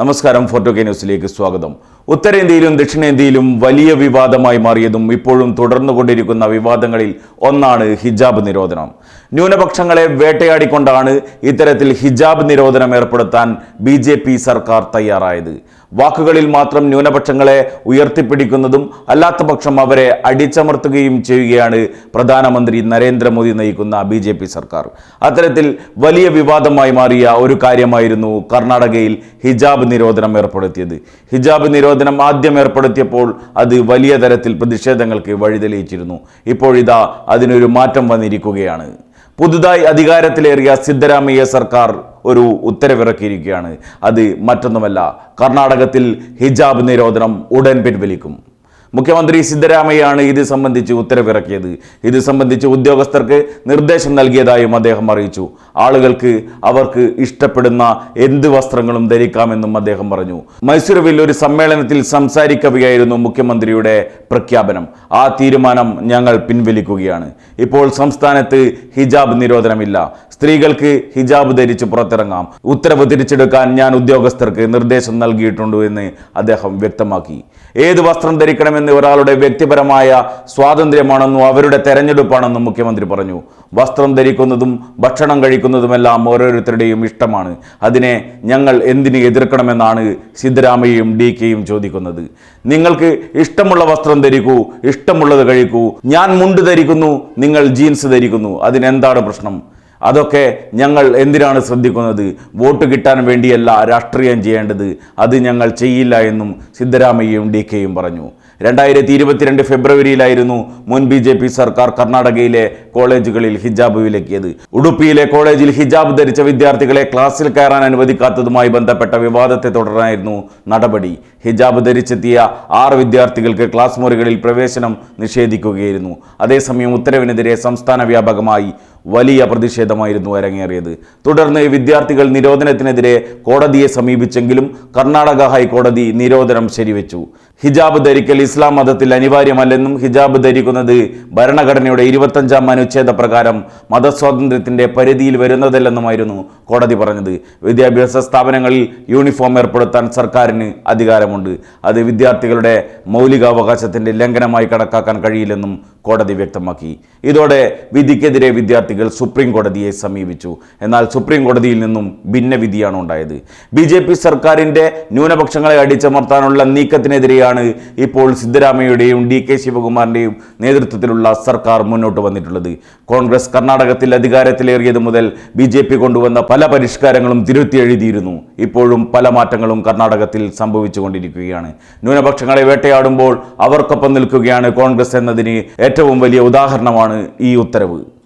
നമസ്കാരം ഫോർട്ടോ കെ ന്യൂസിലേക്ക് സ്വാഗതം. ഉത്തരേന്ത്യയിലും ദക്ഷിണേന്ത്യയിലും വലിയ വിവാദമായി മാറിയതും ഇപ്പോഴും തുടർന്നുകൊണ്ടിരിക്കുന്ന വിവാദങ്ങളിൽ ഒന്നാണ് ഹിജാബ് നിരോധനം. ന്യൂനപക്ഷങ്ങളെ വേട്ടയാടിക്കൊണ്ടാണ് ഇത്തരത്തിൽ ഹിജാബ് നിരോധനം ഏർപ്പെടുത്താൻ ബി സർക്കാർ തയ്യാറായത്. വാക്കുകളിൽ മാത്രം ന്യൂനപക്ഷങ്ങളെ ഉയർത്തിപ്പിടിക്കുന്നതും അല്ലാത്ത പക്ഷം അവരെ അടിച്ചമർത്തുകയും ചെയ്യുകയാണ് പ്രധാനമന്ത്രി നരേന്ദ്രമോദി നയിക്കുന്ന ബി ജെ പി സർക്കാർ. അത്തരത്തിൽ വലിയ വിവാദമായി മാറിയ ഒരു കാര്യമായിരുന്നു കർണാടകയിൽ ഹിജാബ് നിരോധനം ഏർപ്പെടുത്തിയത്. ഹിജാബ് നിരോധനം ആദ്യം ഏർപ്പെടുത്തിയപ്പോൾ അത് വലിയ തരത്തിൽ പ്രതിഷേധങ്ങൾക്ക് വഴിതെളിയിച്ചിരുന്നു. ഇപ്പോഴിതാ അതിനൊരു മാറ്റം വന്നിരിക്കുകയാണ്. പുതുതായി അധികാരത്തിലേറിയ സിദ്ധരാമയ്യ സർക്കാർ ഒരു ഉത്തരവിറക്കിയിരിക്കുകയാണ്. അത് മറ്റൊന്നുമല്ല കർണാടകത്തിൽ ഹിജാബ് നിരോധനം ഉടൻ പിൻവലിക്കും. മുഖ്യമന്ത്രി സിദ്ധരാമയ്യാണ് ഇത് സംബന്ധിച്ച് ഉത്തരവിറക്കിയത്. ഇത് സംബന്ധിച്ച് ഉദ്യോഗസ്ഥർക്ക് നിർദ്ദേശം നൽകിയതായും അദ്ദേഹം അറിയിച്ചു. ആളുകൾക്ക് അവർക്ക് ഇഷ്ടപ്പെടുന്ന എന്ത് വസ്ത്രങ്ങളും ധരിക്കാമെന്നും അദ്ദേഹം പറഞ്ഞു. മൈസൂരുവിൽ ഒരു സമ്മേളനത്തിൽ സംസാരിക്കവെയായിരുന്നു മുഖ്യമന്ത്രിയുടെ പ്രഖ്യാപനം. ആ തീരുമാനം ഞങ്ങൾ പിൻവലിക്കുകയാണ്. ഇപ്പോൾ സംസ്ഥാനത്ത് ഹിജാബ് നിരോധനമില്ല. സ്ത്രീകൾക്ക് ഹിജാബ് ധരിച്ച് പുറത്തിറങ്ങാം. ഉത്തരവ് തിരിച്ചെടുക്കാൻ ഞാൻ ഉദ്യോഗസ്ഥർക്ക് നിർദ്ദേശം നൽകിയിട്ടുണ്ട് എന്ന് അദ്ദേഹം വ്യക്തമാക്കി. ഏത് വസ്ത്രം ധരിക്കണമെന്ന് ഒരാളുടെ വ്യക്തിപരമായ സ്വാതന്ത്ര്യമാണെന്നും അവരുടെ തെരഞ്ഞെടുപ്പാണെന്നും മുഖ്യമന്ത്രി പറഞ്ഞു. വസ്ത്രം ധരിക്കുന്നതും ഭക്ഷണം കഴിക്കുന്നതുമെല്ലാം ഓരോരുത്തരുടെയും ഇഷ്ടമാണ്. അതിനെ ഞങ്ങൾ എന്തിന് എതിർക്കണമെന്നാണ് സിദ്ധരാമയ്യയും ഡി കെയും ചോദിക്കുന്നത്. നിങ്ങൾക്ക് ഇഷ്ടമുള്ള വസ്ത്രം ധരിക്കൂ ഇഷ്ടമുള്ളത് കഴിക്കൂ. ഞാൻ മുണ്ട് ധരിക്കുന്നു നിങ്ങൾ ജീൻസ് ധരിക്കുന്നു. അതിനെന്താണ് പ്രശ്നം? അതൊക്കെ ഞങ്ങൾ എന്തിനാണ് ശ്രദ്ധിക്കുന്നത്? വോട്ട് കിട്ടാൻ വേണ്ടിയല്ല രാഷ്ട്രീയം ചെയ്യേണ്ടത്. അത് ഞങ്ങൾ ചെയ്യില്ല എന്നും സിദ്ധരാമയ്യയും ഡി കെയും പറഞ്ഞു. രണ്ടായിരത്തി ഇരുപത്തിരണ്ട് ഫെബ്രുവരിയിലായിരുന്നു മുൻ ബി ജെ പി സർക്കാർ കർണാടകയിലെ കോളേജുകളിൽ ഹിജാബ് വിലക്കിയത്. ഉടുപ്പിയിലെ കോളേജിൽ ഹിജാബ് ധരിച്ച വിദ്യാർത്ഥികളെ ക്ലാസ്സിൽ കയറാൻ അനുവദിക്കാത്തതുമായി ബന്ധപ്പെട്ട വിവാദത്തെ തുടർന്നായിരുന്നു നടപടി. ഹിജാബ് ധരിച്ചെത്തിയ ആറ് വിദ്യാർത്ഥികൾക്ക് ക്ലാസ് മുറികളിൽ പ്രവേശനം നിഷേധിക്കുകയായിരുന്നു. അതേസമയം ഉത്തരവിനെതിരെ സംസ്ഥാന വ്യാപകമായി വലിയ പ്രതിഷേധമായിരുന്നു അരങ്ങേറിയത്. തുടർന്ന് വിദ്യാർത്ഥികൾ നിരോധനത്തിനെതിരെ കോടതിയെ സമീപിച്ചെങ്കിലും കർണാടക ഹൈക്കോടതി നിരോധനം ശരിവെച്ചു. ഹിജാബ് ധരിക്കൽ ഇസ്ലാം മതത്തിൽ അനിവാര്യമല്ലെന്നും ഹിജാബ് ധരിക്കുന്നത് ഭരണഘടനയുടെ ഇരുപത്തഞ്ചാം അനുച്ഛേദ പ്രകാരം മതസ്വാതന്ത്ര്യത്തിന്റെ പരിധിയിൽ വരുന്നതല്ലെന്നുമായിരുന്നു കോടതി പറഞ്ഞത്. വിദ്യാഭ്യാസ സ്ഥാപനങ്ങളിൽ യൂണിഫോം ഏർപ്പെടുത്താൻ സർക്കാരിന് അധികാരമുണ്ട്. അത് വിദ്യാർത്ഥികളുടെ മൗലികാവകാശത്തിന്റെ ലംഘനമായി കണക്കാക്കാൻ കഴിയില്ലെന്നും കോടതി വ്യക്തമാക്കി. ഇതോടെ വിധിക്കെതിരെ വിദ്യാർത്ഥികൾ സുപ്രീം കോടതിയെ സമീപിച്ചു. എന്നാൽ സുപ്രീം കോടതിയിൽ നിന്നും ഭിന്ന വിധിയാണ് ഉണ്ടായത്. ബി ജെ പി സർക്കാരിന്റെ ന്യൂനപക്ഷങ്ങളെ അടിച്ചമർത്താനുള്ള നീക്കത്തിനെതിരെയാണ് ഇപ്പോൾ സിദ്ധരാമയ്യയുടെയും ഡി കെ ശിവകുമാറിന്റെയും നേതൃത്വത്തിലുള്ള സർക്കാർ മുന്നോട്ട് വന്നിട്ടുള്ളത്. കോൺഗ്രസ് കർണാടകത്തിൽ അധികാരത്തിലേറിയത് മുതൽ ബി ജെ പി കൊണ്ടുവന്ന പല പരിഷ്കാരങ്ങളും തിരുത്തി എഴുതിയിരുന്നു. ഇപ്പോഴും പല മാറ്റങ്ങളും കർണാടകത്തിൽ സംഭവിച്ചുകൊണ്ടിരിക്കുകയാണ്. ന്യൂനപക്ഷങ്ങളെ വേട്ടയാടുമ്പോൾ അവർക്കൊപ്പം നിൽക്കുകയാണ് കോൺഗ്രസ് എന്നതിന് ഏറ്റവും വലിയ ഉദാഹരണമാണ് ഈ ഉത്തരവ്.